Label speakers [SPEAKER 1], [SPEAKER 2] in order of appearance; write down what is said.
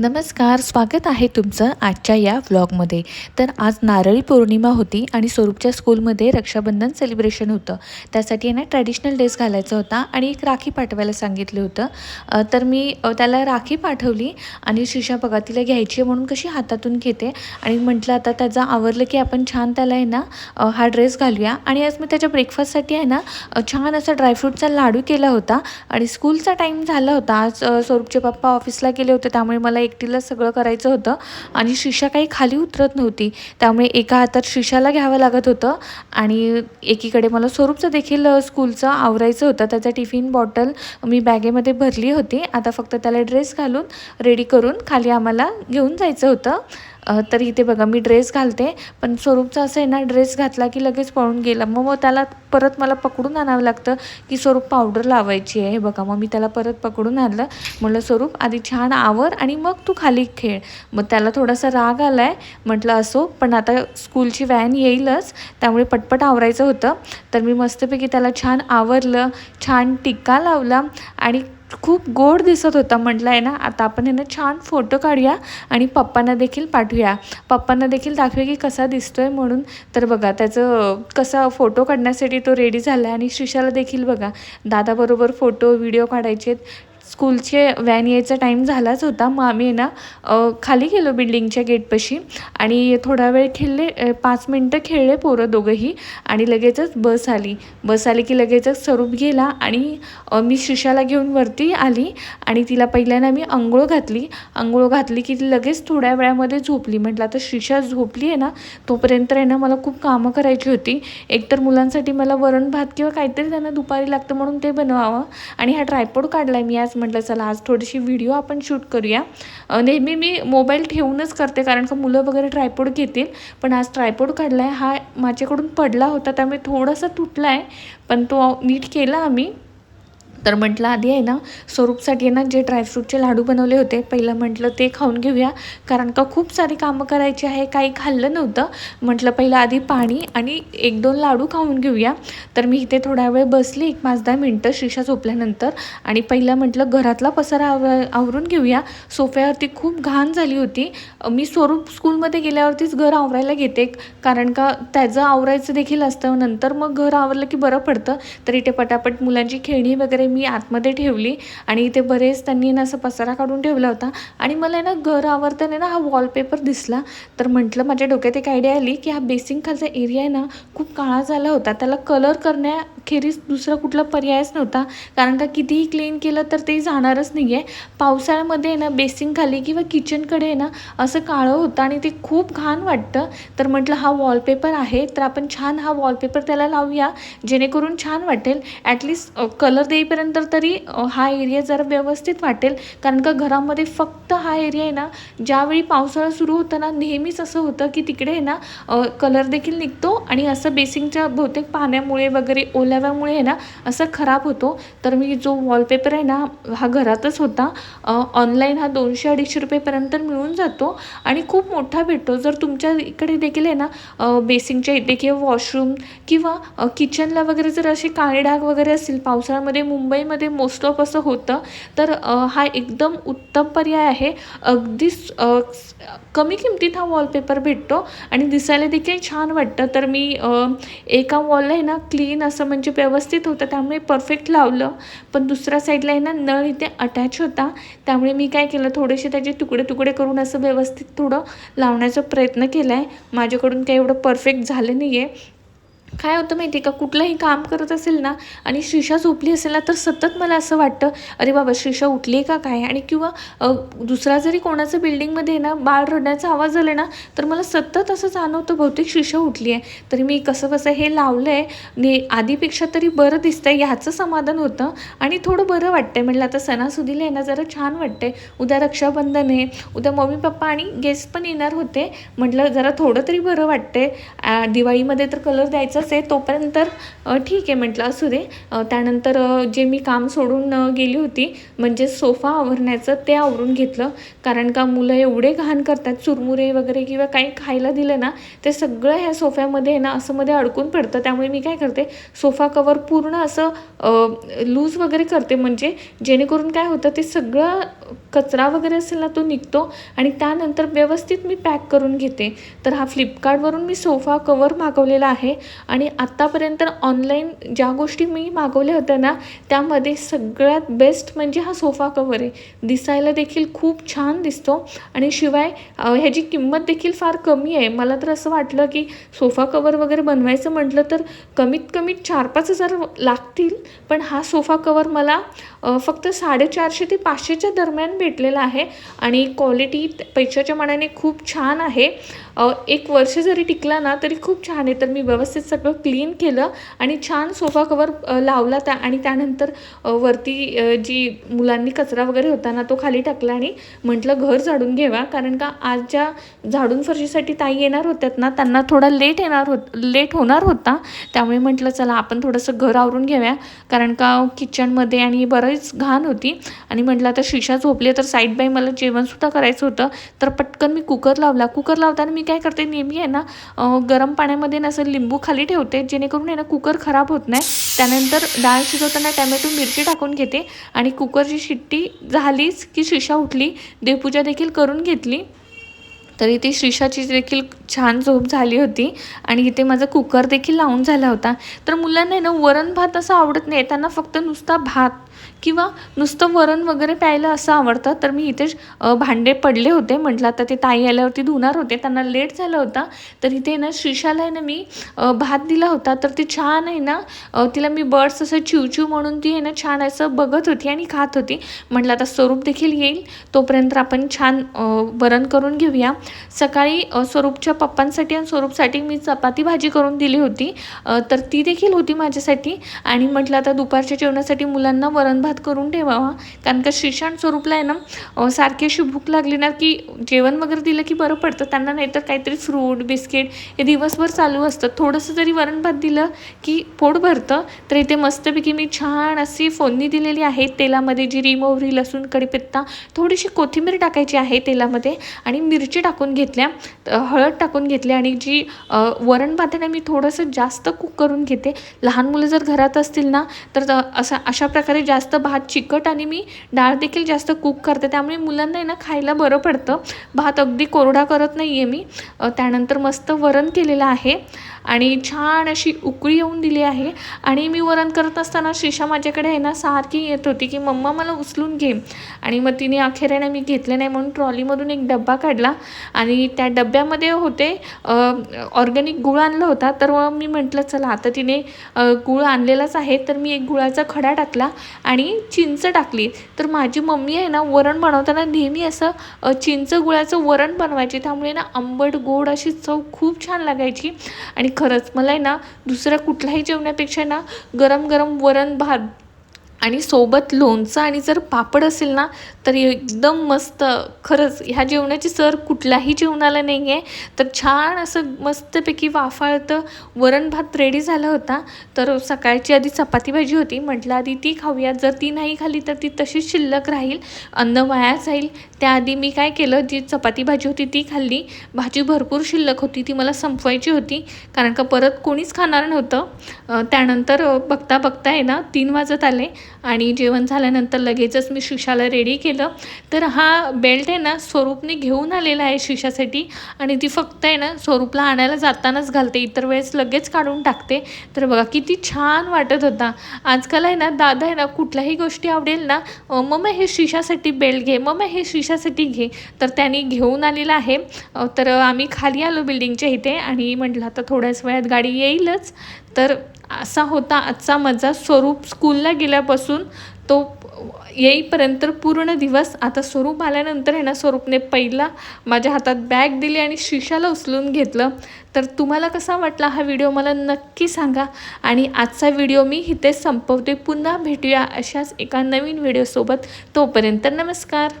[SPEAKER 1] नमस्कार स्वागत आहे तुमचं आजच्या या व्लॉगमध्ये. तर आज नारळी पौर्णिमा होती आणि स्वरूपच्या स्कूलमध्ये रक्षाबंधन सेलिब्रेशन होतं. त्यासाठी आहे ना ट्रॅडिशनल ड्रेस घालायचा होता आणि एक राखी पाठवायला सांगितलं होतं. तर मी त्याला राखी पाठवली आणि शिशा बघा तिला घ्यायची आहे म्हणून कशी हातातून घेते. आणि म्हटलं आता त्याचं आवरलं की आपण छान त्याला आहे ना हा ड्रेस घालूया. आणि आज मी त्याच्या ब्रेकफास्टसाठी आहे ना छान असा ड्रायफ्रूटचा लाडू केला होता. आणि स्कूलचा टाईम झाला होता. आज स्वरूपचे पप्पा ऑफिसला गेले होते. त्यामुळे मला एकटीला सगळं करायचं होतं आणि शिशा काही खाली उतरत नव्हती. त्यामुळे एका हातात शिशाला घ्यावं लागत होतं आणि एकीकडे मला स्वरूपचं देखील स्कूलचं आवरायचं होतं. त्याचं टिफिन बॉटल मी बॅगेमध्ये भरली होती. आता फक्त त्याला ड्रेस घालून रेडी करून खाली आम्हाला घेऊन जायचं होतं. तर इथे बघा मी ड्रेस घालते पण स्वरूपचा असं आहे ना ड्रेस घातला की लगेच पळून गेला. मग मग त्याला परत मला पकडून आणावं लागतं की स्वरूप पावडर लावायची आहे. हे बघा मग मी त्याला परत पकडून आणलं. म्हटलं स्वरूप आधी छान आवर आणि मग तू खाली खेळ. मग त्याला थोडासा राग आला आहे म्हटलं असो पण आता स्कूलची व्हॅन येईलच. त्यामुळे पटपट आवरायचं होतं. तर मी मस्तपैकी त्याला छान आवरलं छान टिक्का लावला आणि खूप गोड दिसत होता. म्हटलं आहे ना आता आपण यांना छान फोटो काढूया आणि पप्पांना देखील पाठवूया. पप्पांना देखील दाखवूया की कसा दिसतोय म्हणून. तर बघा त्याचं कसा फोटो काढण्यासाठी तो रेडी झाला आहे आणि श्रीशाला देखील बघा. दादाबरोबर फोटो व्हिडिओ काढायचे स्कूलचे व्हॅन यायचा टाईम झालाच होता. मग आम्ही आहे ना खाली गेलो बिल्डिंगच्या गेटपाशी आणि थोडा वेळ खेळले पाच मिनटं खेळले पोरं दोघंही आणि लगेचच बस आली. बस आली की लगेचच स्वरूप गेला आणि मी शिशाला घेऊन वरती आली आणि तिला पहिल्यांदा मी आंघोळ घातली. आंघोळ घातली की ती लगेच थोड्या वेळामध्ये झोपली. म्हटलं आता शिशा झोपली आहे ना तोपर्यंत आहे ना मला खूप कामं करायची होती. एकतर मुलांसाठी मला वरण भात किंवा काहीतरी त्यांना दुपारी लागतं म्हणून ते बनवावं आणि हा ट्रायपॉड काढला आहे मी आज म्हटलं चला आज थोडीशी व्हिडिओ आपण शूट करूया. नेहमी मी मोबाईल ठेवूनच करते कारण का मुलं वगैरे ट्रायपॉड घेतील पण आज ट्रायपॉड काढला आहे हा माझ्याकडून पडला होता त्यामुळे थोडासा तुटला आहे पण तो नीट केला आम्ही. तर म्हटलं आधी आहे ना स्वरूपसाठी आहे ना जे ड्रायफ्रूटचे लाडू बनवले होते पहिलं म्हटलं ते खाऊन घेऊया. कारण का खूप सारी कामं करायची आहे काही खाल्लं नव्हतं. म्हटलं पहिलं आधी पाणी आणि एक दोन लाडू खाऊन घेऊया. तर मी इथे थोडा वेळ बसली एक पाच दहा मिनटं शिशा झोपल्यानंतर. आणि पहिलं म्हटलं घरातला पसारा आव आवरून घेऊया. सोफ्यावरती खूप घाण झाली होती. मी स्वरूप स्कूलमध्ये गेल्यावरतीच घर आवरायला घेते. कारण का त्याचं आवरायचं देखील असतं. नंतर मग घर आवरलं की बरं पडतं. तर इथे पटापट मुलांची खेळणी वगैरे मी आतमध्ये ठेवली आणि इथे बरेच त्यांनी ना असं पसारा काढून ठेवला होता. आणि मला आहे ना घर आवरताना ना हा वॉलपेपर दिसला. तर म्हटलं माझ्या डोक्यात एक आयडिया आली की हा बेसिंग खालचा एरिया आहे ना खूप काळा झाला होता. त्याला कलर करण्याखेरीज दुसरा कुठला पर्यायच नव्हता. कारण का कितीही क्लीन केलं तर ते जाणारच नाही आहे पावसाळ्यामध्ये आहे ना बेसिंग खाली किंवा किचनकडे आहे ना असं काळं होतं आणि ते खूप घाण वाटतं. तर म्हटलं हा वॉलपेपर आहे तर आपण छान हा वॉलपेपर त्याला लावूया. जेणेकरून छान वाटेल. ॲटलिस्ट कलर देईपर्यंत तरी हा एरिया जरा व्यवस्थित वाटेल. कारण का घरामध्ये फक्त हा एरिया आहे ना ज्यावेळी पावसाळा सुरू होताना नेहमीच असं होतं की तिकडे आहे ना कलर देखील निघतो आणि असं बेसिंगच्या बहुतेक पाण्यामुळे वगैरे ओल्याव्यामुळे आहे ना असं खराब होतो. तर मी जो वॉलपेपर आहे ना हा घरातच होता. ऑनलाईन हा दोनशे अडीचशे रुपयेपर्यंत मिळून जातो आणि खूप मोठा भेटतो. जर तुमच्या इकडे देखील आहे ना बेसिंगच्या इथे किंवा वॉशरूम किंवा किचनला वगैरे जर असे काळे डाग वगैरे असतील पावसाळ्यामध्ये मुंबई मुंबईमध्ये मोस्ट ऑफ असं होतं. तर हा एकदम उत्तम पर्याय आहे. अगदीच कमी किमतीत हा वॉलपेपर भेटतो आणि दिसायला देखील छान वाटतं. तर मी एका वॉलला आहे ना क्लीन असं म्हणजे व्यवस्थित होतं. त्यामुळे परफेक्ट लावलं. पण दुसऱ्या साईडला आहे ना नळ इथे अटॅच होता. त्यामुळे मी काय केलं थोडेसे त्याचे तुकडे तुकडे करून असं व्यवस्थित थोडं लावण्याचा प्रयत्न केला आहे माझ्याकडून काही एवढं परफेक्ट झालं नाही आहे काय होतं माहिती आहे का? कुठलंही काम करत असेल ना आणि श्रीषा झोपली असेल ना तर सतत मला असं वाटतं अरे बाबा श्रीषा उठली आहे का काय? आणि किंवा दुसरा जरी कोणाचं बिल्डिंगमध्ये आहे ना बाळ रडण्याचा आवाज आला ना तर मला सतत असं जाणवतं बहुतेक श्रीषा उठली आहे तरी मी कसं कसं हे लावलं आहे ने आधीपेक्षा तरी बरं दिसतंय ह्याचं समाधान होतं. आणि थोडं बरं वाटतंय म्हटलं आता सणासुदीला आहे ना जरा छान वाटतंय. उद्या रक्षाबंधन आहे उद्या मम्मी पप्पा आणि गेस्ट पण येणार होते. म्हटलं जरा थोडं तरी बरं वाटतंय. दिवाळीमध्ये तर कलर द्यायचा तसंच आहे तोपर्यंत तर ठीक आहे म्हटलं असू दे. त्यानंतर जे मी काम सोडून गेली होती म्हणजे सोफा आवरण्याचं ते आवरून घेतलं. कारण का मुलं एवढे घाण करतात चुरमुरे वगैरे किंवा काही खायला दिलं ना ते सगळं ह्या सोफ्यामध्ये आहे ना असं मध्ये अडकून पडतं. त्यामुळे मी काय करते सोफा कवर पूर्ण असं लूज वगैरे करते. म्हणजे जेणेकरून काय होतं ते सगळं कचरा वगैरे असेल ना तो निघतो. आणि त्यानंतर व्यवस्थित मी पॅक करून घेते. तर हा फ्लिपकार्टवरून मी सोफा कवर मागवलेला आहे. आणि आत्तापर्यंत ऑनलाईन ज्या गोष्टी मी मागवल्या होत्या ना त्यामध्ये सगळ्यात बेस्ट म्हणजे हा सोफा कवर आहे. दिसायला देखील खूप छान दिसतो आणि शिवाय ह्याची किंमत देखील फार कमी आहे. मला तर असं वाटलं की सोफा कवर वगैरे बनवायचं म्हटलं तर कमीत कमी चार पाच हजार लागतील. पण हा सोफा कवर मला फक्त साडेचारशे ते पाचशेच्या दरम्यान भेटलेला आहे आणि क्वालिटी पैशाच्या मानाने खूप छान आहे. एक वर्ष जरी टिकला ना तरी खूप छान आहे. तर मी व्यवस्थित सगळं क्लीन केलं आणि छान सोफा कवर लावला त्या आणि त्यानंतर वरती जी मुलांनी कचरा वगैरे होता ना तो खाली टाकला आणि म्हटलं घर झाडून घेवा. कारण का आज ज्या झाडून फरशीसाठी ताई येणार होत्यात ना त्यांना थोडा लेट येणार होत लेट होणार होता. त्यामुळे म्हटलं चला आपण थोडंसं घर आवरून घेऊया. कारण का किचनमध्ये आणि बरीच घाण होती. आणि म्हटलं आता शिशा झोपले तर साईड बाय मला जेवणसुद्धा करायचं होतं. तर पटकन मी कुकर लावला. कुकर लावताना मी काय करते नेहमी आहे ना गरम पाण्यामध्ये ना असं लिंबू खाली ठेवते जेणेकरून आहे ना कुकर खराब होत नाही. त्यानंतर डाळ शिजवताना टॅमॅटो मिरची टाकून घेते आणि कुकरची शिट्टी झालीच की शिशा उठली देवपूजा देखील करून घेतली तर इथे श्रीषाची देखील छान झोप झाली होती आणि इथे माझा कुकर देखील लावून झाला होता. तर मुलांना आहे ना वरण भात असं आवडत नाही त्यांना फक्त नुसता भात किंवा नुसतं वरण वगैरे प्यायला असं आवडतं. तर मी इथे भांडे पडले होते. म्हटलं आता ते ताई आल्यावरती धुणार होते. त्यांना लेट झाला होता. तर इथे ना श्रीशाला आहे ना मी भात दिला होता. तर ती छान आहे ना तिला मी बर्ड्स असं चिवचिव म्हणून ती आहे ना छान असं बघत होती आणि खात होती. म्हटलं आता स्वरूप देखील येईल. तोपर्यंत आपण छान वरण करून घेऊया. सकाळी स्वरूपच्या पप्पांसाठी आणि स्वरूपसाठी मी चपाती भाजी करून दिली होती. तर ती देखील होती माझ्यासाठी. आणि म्हटलं आता दुपारच्या जेवणासाठी मुलांना वरण भात करून ठेवावा. कारण का श्रीशांत स्वरूपला आहे ना सारखी अशी भूक लागली ना की जेवण वगैरे दिलं की बरं पडतं. त्यांना नाहीतर काहीतरी फ्रूट बिस्किट हे दिवसभर चालू असतं. थोडंसं जरी वरण भात दिलं की पोट भरतं तर इथे मस्तपैकी मी छान अशी फोडणी दिलेली आहे तेलामध्ये जिरी मोहरी लसूण कढीपत्ता थोडीशी कोथिंबीर टाकायची आहे तेलामध्ये आणि मिरची टाकून घेतल्या हळद टाकून घेतली आणि जी वरणभात वरण भात आहे ना मी थोडंसं जास्त कुक करून घेते. लहान मुलं जर घरात असतील ना तर असं असा अशा प्रकारे जास्त भात चिकट आणि मी डाळ देखील जास्त कुक करते. त्यामुळे मुलांना आहे ना खायला बरं पडतं. भात अगदी कोरडा करत नाही आहे मी त्यानंतर मस्त वरण केलेलं आहे. आणि छान अशी उकळी येऊन दिली आहे. आणि मी वरण करत असताना श्रीषा माझ्याकडे आहे ना सारखी येत होती की मम्मा मला उचलून घे. आणि मग तिने अखेर आहे मी घेतले नाही म्हणून ट्रॉलीमधून एक डब्बा काढला. आणि त्या डब्यामध्ये होते ऑर्गॅनिक गुळ आणला होता. तर मी म्हटलं चला आता तिने गुळ आणलेलाच आहे. तर मी एक गुळाचा खडा टाकला आणि चिंच टाकली. तर माझी मम्मी आहे ना वरण बनवताना नेहमी असं चिंच गुळाचं वरण बनवायची. त्यामुळे ना आंबट गोड अशी चव खूप छान लागायची. आणि खरंच. मला आहे ना दुसऱ्या कुठल्याही जेवणापेक्षा ना गरम गरम वरण भात आणि सोबत लोणचं आणि जर पापड असेल ना तर एकदम मस्त. खरंच ह्या जेवणाची सर कुठल्याही जेवणाला नाही आहे तर छान असं मस्तपैकी वाफाळतं. वरण भात रेडी झाला होता. तर सकाळची आधी चपाती भाजी होती. म्हटलं आधी ती खाऊया. जर ती नाही खाली तर ती तशीच शिल्लक राहील. अन्न वाया जाईल. त्याआधी मी काय केलं जी चपाती भाजी होती ती खाल्ली. भाजी भरपूर शिल्लक होती. ती मला संपवायची होती. कारण का परत कोणीच खाणार नव्हतं. त्यानंतर बघता बघता आहे ना तीन वाजत आले. आणि जेवण झाल्यानंतर लगेचच मी शिशाला रेडी केलं. तर हा बेल्ट आहे ना स्वरूपने घेऊन आलेला आहे शिशासाठी. आणि ती फक्त आहे ना स्वरूपला आणायला जातानाच घालते. इतर वेळेस लगेच काढून टाकते. तर बघा किती छान वाटत होता. आजकाल आहे ना दादा आहे ना कुठल्याही गोष्टी आवडेल ना मग हे शिशासाठी बेल्ट घे मग हे शिशासाठी घे तर त्यांनी घेऊन आलेला आहे. तर आम्ही खाली आलो बिल्डिंगच्या इथे आणि म्हटलं आता थोड्याच वेळात गाडी येईलच. तर असा होता आजचा माझा स्वरूप. स्कूलला गेल्यापासून तो येईपर्यंत पूर्ण दिवस आता स्वरूप आल्यानंतर आहे ना स्वरूपने पहिला माझ्या हातात बॅग दिली आणि शिशाला उचलून घेतलं. तर तुम्हाला कसा वाटला हा व्हिडिओ मला नक्की सांगा. आणि आजचा व्हिडिओ मी इथेच संपवते. पुन्हा भेटूया अशाच एका नवीन व्हिडिओसोबत तोपर्यंत नमस्कार.